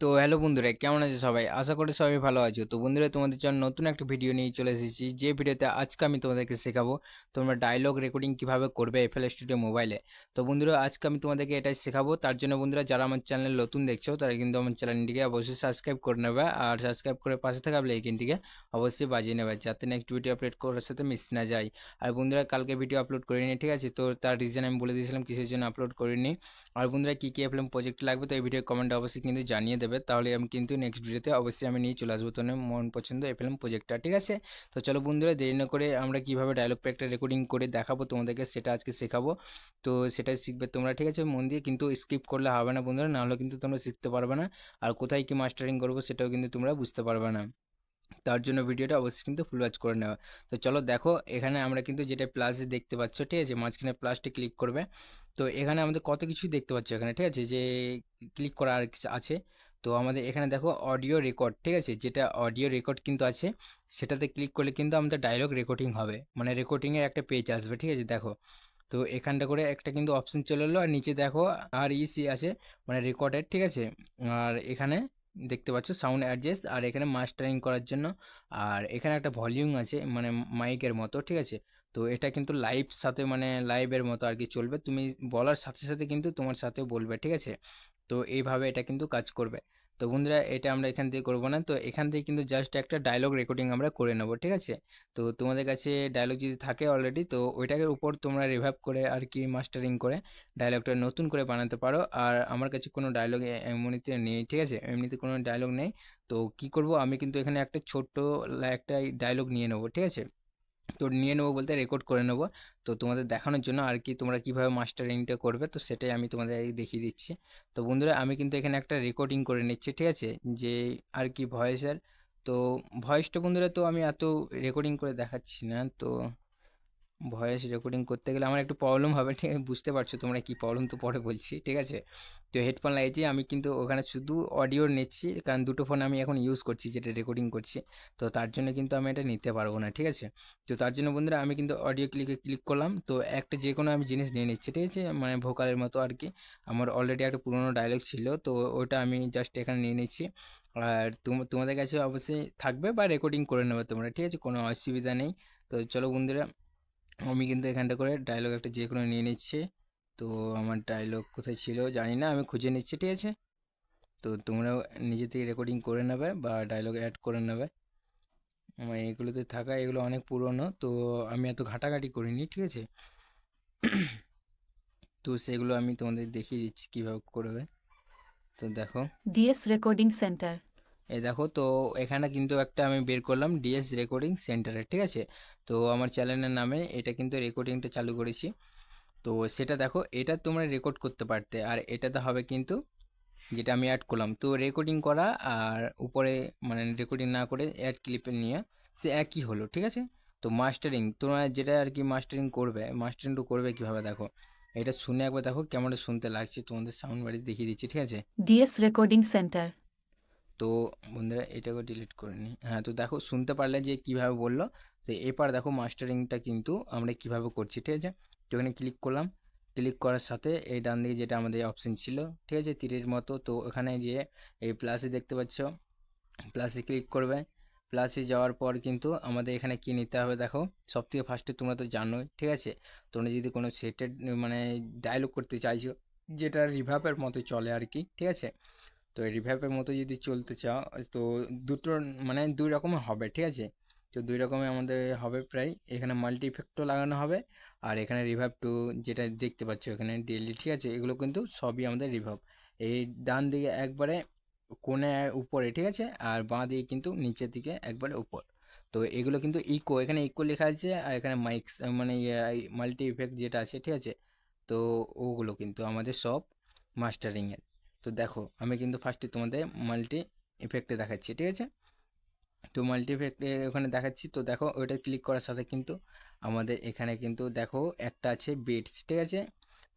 তো হ্যালো বন্ধুরা, কেমন আছে সবাই? আশা করি সবাই ভালো আছো। তো বন্ধুরা, তোমাদের জন্য নতুন একটা ভিডিও নিয়ে চলে এসেছি। যে ভিডিওতে আজকে আমি তোমাদেরকে শেখাবো তোমরা ডায়লগ রেকর্ডিং কীভাবে করবে এফএল স্টুডিও মোবাইলে তো বন্ধুরা, আজকে আমি তোমাদেরকে এটাই শেখাবো। তার জন্য বন্ধুরা, যারা আমার চ্যানেল নতুন দেখছ, তারা কিন্তু আমার চ্যানেলটিকে অবশ্যই সাবস্ক্রাইব করে নেবে। আর সাবস্ক্রাইব করে পাশে থাকা লেকিনটিকে অবশ্যই বাজিয়ে নেবে, যাতে নেক্সট ভিডিও আপলোড করার সাথে মিস না যায়। আর বন্ধুরা, কালকে ভিডিও আপলোড করিনি, ঠিক আছে? তো তার রিজন আমি বলে দিয়েছিলাম কিসের জন্য আপলোড করিনি। আর বন্ধুরা, কী কী এফএলএম প্রজেক্ট লাগবে, তো এই ভিডিও কমেন্টে অবশ্যই কিন্তু জানিয়ে দেবে। তাহলে আমি কিন্তু নেক্সট ভিডিওতে অবশ্যই আমি নিয়ে চলে আসব। তোমার মন পছন্দ এফএলএম প্রজেক্টটা ঠিক আছে? তো চলো বন্ধুরা, দেরি না করে আমরা কীভাবে ডায়লগ প্যাকটা রেকর্ডিং করে দেখাবো তোমাদেরকে, সেটা আজকে শেখাবো। তো সেটাই শিখবে তোমরা, ঠিক আছে? মন দিয়ে কিন্তু স্কিপ করলে হবে না বন্ধুরা, নাহলে কিন্তু তোমরা শিখতে পারবে না। আর কোথায় কি মাস্টারিং করব সেটাও কিন্তু তোমরা বুঝতে পারবে না। তার জন্য ভিডিওটা অবশ্যই কিন্তু ফুল ওয়াচ করে নেওয়া। তো চলো দেখো, এখানে আমরা কিন্তু যেটা প্লাস দেখতে পাচ্ছ, ঠিক আছে? মাঝখানে প্লাসটি ক্লিক করবে। তো এখানে আমাদের কত কিছুই দেখতে পাচ্ছ এখানে, ঠিক আছে? যে ক্লিক করা আর আছে। তো আমাদের এখানে দেখো অডিও রেকর্ড ঠিক আছে? যেটা অডিও রেকর্ড কিন্তু আছে, সেটাতে ক্লিক করলে কিন্তু আমাদের ডায়লগ রেকর্ডিং হবে। মানে রেকর্ডিংয়ের একটা পেজ আসবে, ঠিক আছে? দেখো, তো এখানটা করে একটা কিন্তু অপশন চলে এলো, আর নিচে দেখো আর ইসি আছে মানে রেকর্ডের ঠিক আছে? আর এখানে দেখতে পাচ্ছ সাউন্ড অ্যাডজাস্ট আর এখানে মাস্টারিং করার জন্য, আর এখানে একটা ভলিউম আছে মানে মাইকের মতো, ঠিক আছে? তো এটা কিন্তু লাইভ সাথে মানে লাইভের মতো আর কি চলবে। তুমি বলার সাথে সাথে কিন্তু তোমার সাথে বলবে, ঠিক আছে? তো এইভাবে এটা কিন্তু কাজ করবে। তো বন্ধুরা, এটা আমরা এখান থেকে করব না। তো এখান থেকে কিন্তু জাস্ট একটা ডায়লগ রেকর্ডিং আমরা করে নেব, ঠিক আছে? তো তোমাদের কাছে ডায়লগ যদি থাকে অলরেডি তো ওইটাকে উপর তোমরা রিভাইভ করে আর কি মাস্টারিং করে ডায়লগটা নতুন করে বানাতে পারো। আর আমার কাছে কোনো ডায়লগ এমনিতে নেই, ঠিক আছে? এমনিতে কোনো ডায়লগ নেই। তো কি করব? আমি কিন্তু এখানে একটা ছোট্ট একটা ডায়লগ নিয়ে নেব, ঠিক আছে? তো নিয়ে নেব বলতে রেকর্ড করে নেব। তো তোমাদের দেখানোর জন্য আর কি তোমরা কীভাবে মাস্টারিংটা করবে, তো সেটাই আমি তোমাদের দেখিয়ে দিচ্ছি। তো বন্ধুরা, আমি কিন্তু এখানে একটা রেকর্ডিং করে নিচ্ছি, ঠিক আছে? যে আর কি ভয়েসের তো ভয়েসটা বন্ধুরা, তো আমি এত রেকর্ডিং করে দেখাচ্ছি না, তো ভয়েস রেকর্ডিং করতে গেলে আমার একটু প্রবলেম হবে, ঠিক আছে? বুঝতে পারছ তোমরা কী প্রবলেম তো পরে বলছি, ঠিক আছে? তো হেডফোন লাগিয়েছি, আমি কিন্তু ওখানে শুধু অডিও নিচ্ছি, কারণ দুটো ফোন আমি এখন ইউজ করছি, যেটা রেকর্ডিং করছি। তো তার জন্য কিন্তু আমি এটা নিতে পারব না, ঠিক আছে? তো তার জন্য বন্ধুরা আমি কিন্তু অডিও ক্লিকে ক্লিক করলাম, তো একটা যে কোনো আমি জিনিস নিয়ে নিচ্ছি, ঠিক আছে? মানে ভোকালের মতো আর কি। আমার অলরেডি একটা পুরোনো ডায়লগ ছিল, তো ওটা আমি জাস্ট এখানে নিয়ে নিচ্ছি। আর তোমাদের কাছে অবশ্যই থাকবে বা রেকর্ডিং করে নেবে তোমরা, ঠিক আছে? কোনো অসুবিধা নেই। তো চলো বন্ধুরা আমি কিন্তু এখানটা করে ডায়লগ একটা যে কোনো নিয়ে নিচ্ছি। তো আমার ডায়লগ কোথায় ছিল জানি না, আমি খুঁজে নিচ্ছি, ঠিক আছে? তো তোমরাও নিজে থেকে রেকর্ডিং করে নেবে বা ডায়লগ অ্যাড করে নেবে। আমার এগুলোতে থাকা, এগুলো অনেক পুরনো, তো আমি এত ঘাটাঘাটি করিনি, ঠিক আছে? তো সেগুলো আমি তোমাদের দেখিয়ে দিচ্ছি কীভাবে করবে। তো দেখো। ডিএস রেকর্ডিং সেন্টার এই দেখো, তো এখানে কিন্তু একটা আমি বের করলাম ডিএস রেকর্ডিং সেন্টারে, ঠিক আছে? তো আমার চ্যানেলের নামে এটা কিন্তু রেকর্ডিংটা চালু করেছি। তো সেটা দেখো, এটা তোমরা রেকর্ড করতে পারতে, আর এটাতে হবে কিন্তু যেটা আমি অ্যাড করলাম। তো রেকর্ডিং করা আর উপরে মানে রেকর্ডিং না করে অ্যাড ক্লিপে নিয়ে সে একই হলো, ঠিক আছে? তো মাস্টারিং তোমরা যেটা আর কি মাস্টারিং করবে মাস্টারিংটা করবে কীভাবে দেখো? এটা শুনে একবার দেখো কেমন শুনতে লাগছে, তোমাদের সাউন্ড বাড়ি দেখিয়ে দিচ্ছি, ঠিক আছে? DS recording centre. তো বন্ধুরা এটাকে ডিলিট করে নিই। হ্যাঁ তো দেখো শুনতে পারলে যে কীভাবে বলল তো এবার দেখো মাস্টারিংটা কিন্তু আমরা কীভাবে করছি, ঠিক আছে? তো এখানে ক্লিক করলাম। ক্লিক করার সাথে এই ডান দিকে যেটা আমাদের অপশন ছিল, ঠিক আছে? তীরের মতো। তো ওখানে যে এই প্লাসে দেখতে পাচ্ছ প্লাসে ক্লিক করবে। প্লাসে যাওয়ার পর কিন্তু আমাদের এখানে কি নিতে হবে দেখো? সব থেকে ফার্স্টে তোমরা তো জানোই, ঠিক আছে? তোমরা যদি কোনো সেটেড মানে ডায়লগ করতে চাইছো, যেটা রিভাবের মতো চলে আর কি, ঠিক আছে? তো রিভাইভের মতো যদি চলতে চাও, তো দুটো মানে দুই রকমের হবে, ঠিক আছে? তো দুই রকমের আমাদের হবে প্রায়। এখানে মাল্টি ইফেক্টও লাগানো হবে, আর এখানে রিভাইভ টু যেটা দেখতে পাচ্ছ এখানে ডেলি ঠিক আছে? এগুলো কিন্তু সবই আমাদের রিভাইভ এই ডান দিকে একবারে কোণে উপরে, ঠিক আছে? আর বাঁ দিকে কিন্তু নিচের দিকে একবারে উপর। তো এগুলো কিন্তু ইকো এখানে ইকো লেখা আছে, আর এখানে মাইক্স মানে মাল্টি ইফেক্ট যেটা আছে, ঠিক আছে? তো ওগুলো কিন্তু আমাদের সব মাস্টারিংয়ের তো দেখো, আমি কিন্তু ফার্স্টে তোমাদের মাল্টি এফেক্টে দেখাচ্ছি, ঠিক আছে? তো মাল্টি এফেক্টে ওখানে দেখাচ্ছি, তো দেখো, ওইটা ক্লিক করার সাথে কিন্তু আমাদের এখানে কিন্তু দেখো, একটা আছে বিটস ঠিক আছে?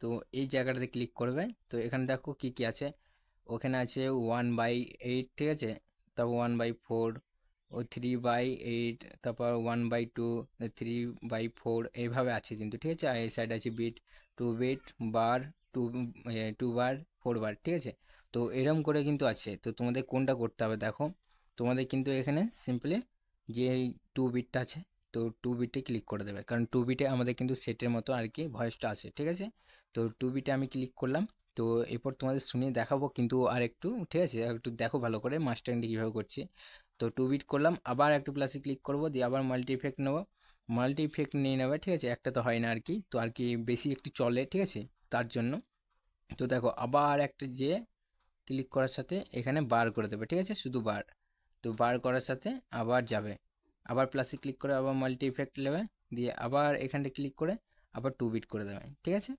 তো এই জায়গাটাতে ক্লিক করবে, তো এখানে দেখো কি কি আছে? ওখানে আছে ওয়ান বাই এইট ঠিক আছে? তারপর ওয়ান বাই ফোর ও থ্রি বাই এইট তারপর one by two three by four এইভাবে আছে কিন্তু, ঠিক আছে? আর এই সাইড আছে beat two beat bar two two bar four bar ঠিক আছে? তো এরম করে কিন্তু আছে। তো তোমাদের কোনটা করতে হবে দেখো? তোমাদের কিন্তু এখানে সিম্পলি যে টু বিটটা আছে, তো টু বিটে ক্লিক করে দেবে। কারণ টু বিটে আমাদের কিন্তু সেটের মতো আর কি ভয়েসটা আছে, ঠিক আছে? তো টু বিটে আমি ক্লিক করলাম। তো এরপর তোমাদের শুনিয়ে দেখাবো কিন্তু আর একটু, ঠিক আছে? আর একটু দেখো ভালো করে মাস্টারিংটা কীভাবে করছি। তো টু বিট করলাম, আবার একটু প্লাসে ক্লিক করব, দিয়ে আবার মাল্টি ইফেক্ট নেব। মাল্টি ইফেক্ট নিয়ে নেবে, ঠিক আছে? একটা তো হয় না আর কি। তো আর কি বেশি একটু চলে, ঠিক আছে? তার জন্য। তো দেখো, আবার একটা যে ক্লিক করার সাথে এখানে বার করে দেবে, ঠিক আছে? শুধু বার তো বার করার সাথে আবার যাবে। আবার প্লাসে ক্লিক করে আবার মাল্টি ইফেক্ট নেবে, দিয়ে আবার এখানটা ক্লিক করে আবার টু বিট করে দেবে, ঠিক আছে?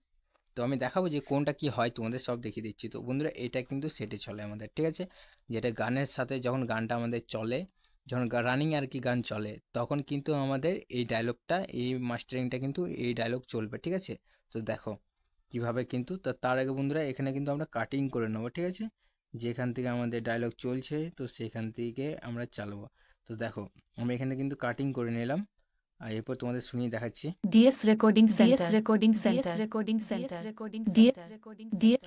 তো আমি দেখাবো যে কোনটা কি হয়, তোমাদের সব দেখিয়ে দিচ্ছি। তো বন্ধুরা, এটা কিন্তু সেটে চলে আমাদের, ঠিক আছে? যেটা গানের সাথে যখন গানটা আমাদের চলে, যখন রানিং আর কি গান চলে, তখন কিন্তু আমাদের এই ডায়লগটা এই মাস্টারিংটা কিন্তু এই ডায়লগ চলবে, ঠিক আছে? তো দেখো কীভাবে কিন্তু তো তার আগে বন্ধুরা এখানে কিন্তু আমরা কাটিং করে নেব ঠিক আছে? যেখান থেকে আমাদের ডায়লগ চলছে তো সেখান থেকে আমরা চালাবো। তো দেখো আমি এখানে কিন্তু কাটিং করে নিলাম। আর এরপর তোমাদের শুনিয়ে দেখাচ্ছি। Recording Center. DS Recording Center. Recording Center. Recording DS DS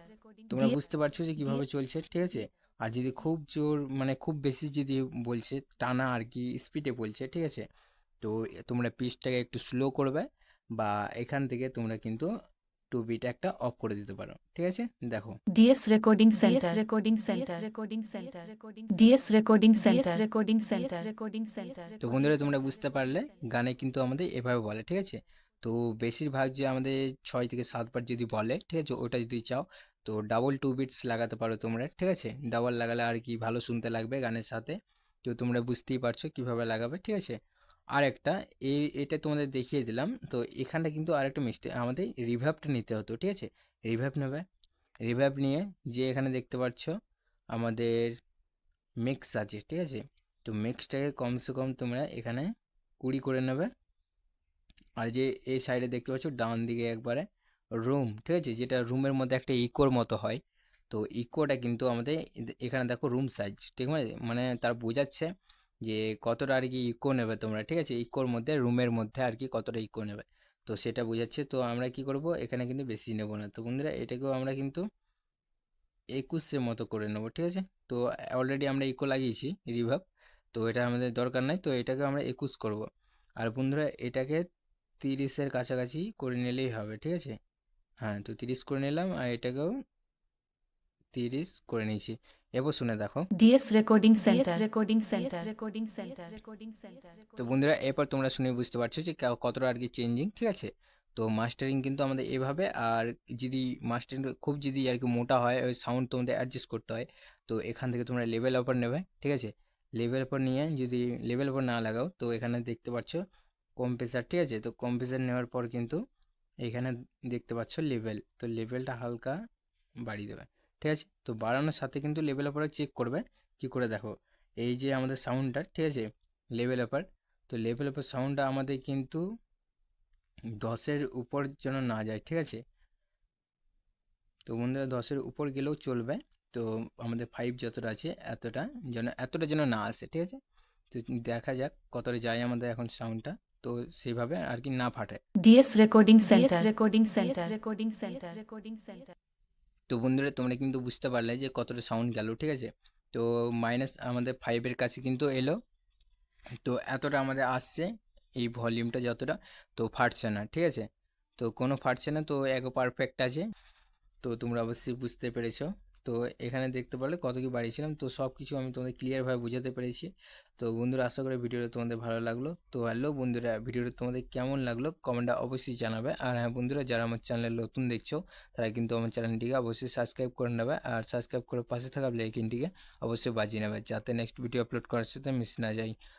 তোমরা বুঝতে পারছ যে কীভাবে চলছে ঠিক আছে? আর যদি খুব জোর মানে খুব বেশি যদি বলছে টানা আর কি স্পিডে বলছে ঠিক আছে? তো তোমরা পিচটাকে একটু স্লো করবে বা এখান থেকে তোমরা কিন্তু টু বিট একটা অফ করে দিতে পারো ঠিক আছে দেখো DS Recording Center. Recording Center. Recording Center. DS Recording Center. Recording Center. Recording Center. তো বন্ধুরা তোমরা বুঝতে পারলে গানে কিন্তু আমাদের এভাবে বলে ঠিক আছে তো বেশিরভাগ যে আমাদের ছয় থেকে সাতবার যদি বলে ঠিক আছে ওটা যদি চাও তো ডাবল টু বিটস লাগাতে পারো তোমরা ঠিক আছে ডাবল লাগালে আর কি ভালো শুনতে লাগবে গানের সাথে তো তোমরা বুঝতেই পারছ কীভাবে লাগাবে ঠিক আছে আর একটা এই এটা তোমাদের দেখিয়ে দিলাম। তো এখানটা কিন্তু আর একটা মিস্টেক আমাদের রিভাবটা নিতে হতো, ঠিক আছে? রিভাব নেবে। রিভাব নিয়ে যে এখানে দেখতে পাচ্ছ, আমাদের মিক্স আছে, ঠিক আছে? তো মিক্সটাকে কমসে কম তোমরা এখানে কুড়ি করে নেবে। আর যে এই সাইডে দেখতে পাচ্ছ, ডান দিকে একবারে রুম ঠিক আছে? যেটা রুমের মধ্যে একটা ইকোর মতো হয়। তো ইকোটা কিন্তু আমাদের, এখানে দেখো রুম সাইজ ঠিক আছে? মানে তার বোঝাচ্ছে যে কতটা আর কি ইকো নেবে তোমরা, ঠিক আছে? ইকোর মধ্যে রুমের মধ্যে আর কি কতটা ইকো নেবে। তো সেটা বোঝাচ্ছে। তো আমরা কি করব? এখানে কিন্তু বেশি নেব না। তো বন্ধুরা, এটাকেও আমরা কিন্তু একুশের মতো করে নেব, ঠিক আছে? তো অলরেডি আমরা ইকো লাগিয়েছি রিভাব তো এটা আমাদের দরকার নাই। তো এটাকে আমরা একুশ করব। আর বন্ধুরা, এটাকে তিরিশের কাছাকাছি করে নিলেই হবে, ঠিক আছে? হ্যাঁ তো তিরিশ করে নিলাম। আর এটাকেও তিরিশ করে নিয়েছি। এবার শুনে দেখো DS Recording Center. Recording Center. Recording Center. Recording Center. তো বন্ধুরা এরপর তোমরা শুনে বুঝতে পারছ যে কতটা আর কি চেঞ্জিং ঠিক আছে তো মাস্টারিং কিন্তু আমাদের এভাবে আর যদি মাস্টারিং খুব যদি আর কি মোটা হয় ওই সাউন্ড তোমাদের অ্যাডজাস্ট করতে হয় তো এখান থেকে তোমরা লেভেল অপার নেবে ঠিক আছে লেভেল অপার নিয়ে যদি লেভেল অপার না লাগাও তো এখানে দেখতে পাচ্ছ কম্প্রেসার ঠিক আছে তো কম্প্রেসার নেওয়ার পর কিন্তু এখানে দেখতে পাচ্ছ লেভেল তো লেভেলটা হালকা বাড়িয়ে দেবে ঠিক আছে? তো বাড়ানোর সাথে কিন্তু লেভেল অপারে চেক করবে। কি করে দেখো? এই যে আমাদের সাউন্ডটা ঠিক আছে? লেভেল অপার তো লেভেল অপার সাউন্ডটা আমাদের কিন্তু দশের উপর যেন না যায় ঠিক আছে? তো বন্ধুরা দশের উপর গেলেও চলবে। তো আমাদের ফাইভ যতটা আছে এতটা যেন এতটা যেন না আসে ঠিক আছে? তো দেখা যাক কতটা যায় আমাদের এখন সাউন্ডটা তো সেইভাবে আর কি না ফাটে। DS recording centre recording centre recording centre recording Center. তো বন্ধুরা, তোমরা কিন্তু বুঝতে পারলে যে কতটা সাউন্ড গেল, ঠিক আছে? তো মাইনাস আমাদের ফাইভের কাছে কিন্তু এলো। তো এতটা আমাদের আসছে, এই ভলিউমটা যতটা, তো ফাটছে না, ঠিক আছে? তো কোনো ফাটছে না, তো এক পারফেক্ট আছে। তো তোমরা অবশ্যই বুঝতে পেরেছ। তো এখানে দেখতে পারলে কত কি বাড়িয়েছিলাম। তো সব কিছু আমি তোমাদের ক্লিয়ারভাবে বোঝাতে পেরেছি। তো বন্ধুরা, আশা করি ভিডিওটা তোমাদের ভালো লাগল। তো হ্যালো বন্ধুরা, ভিডিওটা তোমাদের কেমন লাগল কমেন্টটা অবশ্যই জানাবে। আর হ্যাঁ বন্ধুরা, যারা আমার চ্যানেলে নতুন দেখছ, তারা কিন্তু আমার চ্যানেলটিকে অবশ্যই সাবস্ক্রাইব করে নেবে। আর সাবস্ক্রাইব করে পাশে থাকা বেলাইকিনটিকে অবশ্যই বাজিয়ে নেবে, যাতে নেক্সট ভিডিও আপলোড করার সাথে মিস না যায়